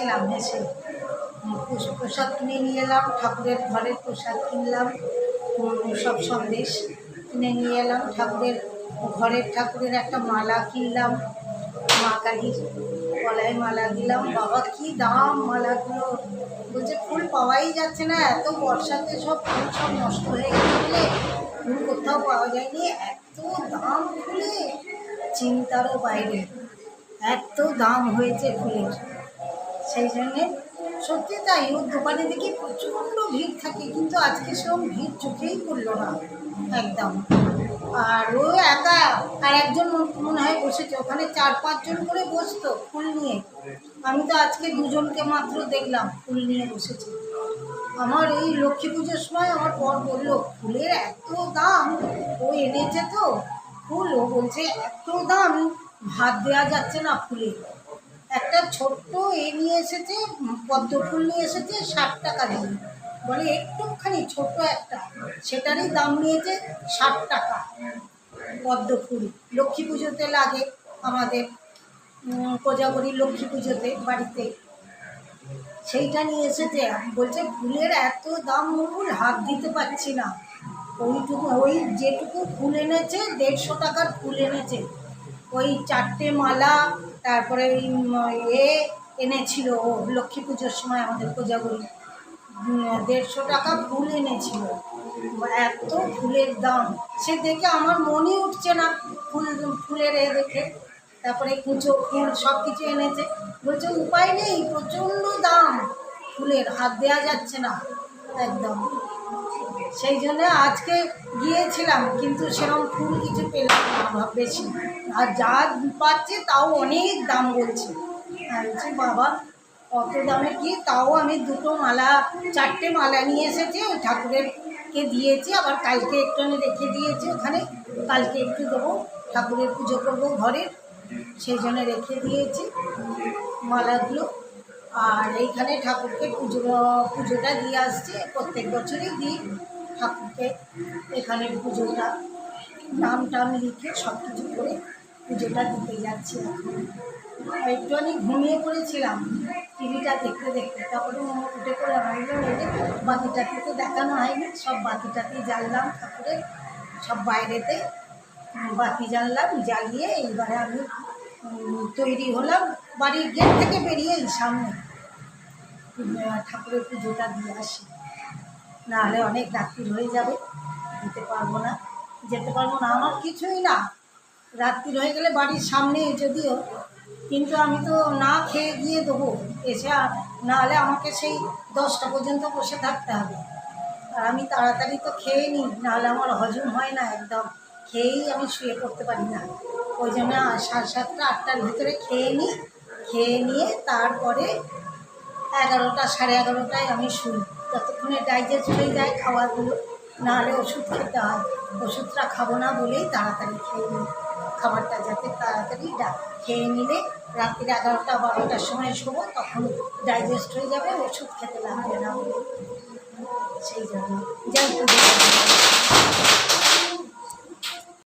এসেছিলাম এসে প্রসাদ কিনে নিয়ে এলাম, ঠাকুরের ঘরের প্রসাদ কিনলাম সব সন্দেশ কিনে নিয়ে এলাম, ঠাকুরের ঘরের ঠাকুরের একটা মালা কিনলাম, মা কালীর গলায় মালা দিলাম, বাবা কি দাম মালাগুলো, বলছে ফুল পাওয়াই যাচ্ছে না, এত বর্ষাতে সব ফুল সব নষ্ট হয়ে গেছে বলে, ফুল কোথাও পাওয়া যায়নি, এত দাম ফুলে চিন্তারও বাইরে, এত দাম হয়েছে ফুলের। সেই জন্যে সত্যি তাই, ওর দোকানে দেখি প্রচণ্ড ভিড় থাকে, কিন্তু আজকে সেরকম ভিড় চোখেই পড়ল না, একদম। আর ও একা, আর একজন মনে হয় বসেছে, ওখানে চার পাঁচজন করে বসতো ফুল নিয়ে। আমি তো আজকে দুজনকে মাত্র দেখলাম ফুল নিয়ে বসেছে। আমার এই লক্ষ্মী পুজোর সময় আমার পর বলল, ফুলের এত দাম, ও এনেছে তো ফুল। ও বলছে, এত দাম, ভাত দেওয়া যাচ্ছে না ফুলে। একটা ছোট্ট এ নিয়ে এসেছে পদ্ম ফুল নিয়ে এসেছে ষাট টাকা দিয়ে। বলে একটুখানি ছোট একটা সেটারই দাম নিয়েছে ষাট টাকা। পদ্ম ফুল লক্ষ্মী পুজোতে লাগে আমাদের উম, লক্ষ্মী পুজোতে বাড়িতে। সেইটা নিয়ে এসেছে বলছে ফুলের এত দাম মূল হাত দিতে পারছি না। ওইটুকু ওই যেটুকু ফুল এনেছে দেড়শো টাকার ফুল এনেছে। ওই চারটে মালা তারপরে ওই এ এনেছিল ও, লক্ষ্মী পুজোর সময় আমাদের কোজাগরি। দেড়শো টাকা ফুল এনেছিল। এত ফুলের দাম। সে দেখে আমার মনে উঠছে না ফুল, ফুলের এ দেখে। তারপরে কুচো ফুল সব কিছু এনেছে। বলছে, উপায় নেই, প্রচণ্ড দাম। ফুলের, হাত দেওয়া যাচ্ছে না। একদম। সেই জন্য আজকে গিয়েছিলাম, কিন্তু সেরকম ফুল কিছু পেলাম না বেশি। আর যা পাচ্ছে তাও অনেক দাম বলছে। বলছি, বাবা, অত দামে কি? তাও আমি দুটো মালা, চারটে মালা নিয়ে এসেছি, ওই ঠাকুরেরকে দিয়েছি, আবার কালকে একটুখানি রেখে দিয়েছি ওখানে, কালকে একটু দেবো, ঠাকুরের পুজো করব ঘরের সেই জন্য রেখে দিয়েছি মালাগুলো। আর এইখানে ঠাকুরকে পুজো পুজোটা দিয়ে আসছে, প্রত্যেক বছরই দিই। ঠাকুরকে এখানে পুজোটা নাম টাম লিখে সব কিছু করে পুজোটা দিতে যাচ্ছি এখন। একটুখানি ঘুমিয়ে পড়েছিলাম, টিভিটা দেখতে দেখতে, তারপরে উঠে করে এই বাতিটাকে তো দেখানো হয়নি, সব বাতিটাকে জ্বাললাম ঠাকুরের, সব বাইরেতে বাতি জ্বাললাম, জ্বালিয়ে এইবারে আমি তৈরি হলাম বাড়ির গেট থেকে বেরিয়ে সামনে ঠাকুরের পুজোটা দিয়ে আসি। নাহলে অনেক রাত্রি হয়ে যাবে, দিতে পারব না, যেতে পারব না, আমার কিছুই না। রাত্রি হয়ে গেলে বাড়ির সামনে যদিও, কিন্তু আমি তো না খেয়ে গিয়ে দেবো, এসে আর নাহলে আমাকে সেই দশটা পর্যন্ত বসে থাকতে হবে। আর আমি তাড়াতাড়ি তো খেয়ে নিই, নাহলে আমার হজম হয় না একদম, খেয়েই আমি শুয়ে পড়তে পারি না। ওই জন্য সাড়ে সাতটা, আটটার ভিতরে খেয়ে নিই, খেয়ে নিয়ে তারপরে এগারোটা, সাড়ে এগারোটায় আমি শুই। ততক্ষণে ডাইজেস্ট হয়ে যায় খাবারগুলো। নাহলে ওষুধ খেতে হয়। ওষুধটা খাব না বলেই তাড়াতাড়ি খেয়ে নিই। খাবারটা যাতে তাড়াতাড়ি খেয়ে নিলে রাত্রির এগারোটা বারোটার সময় শোবো, তখন ডাইজেস্ট হয়ে যাবে, ওষুধ খেতে লাগবে না বলে। সেই জন্য। যাই পুজো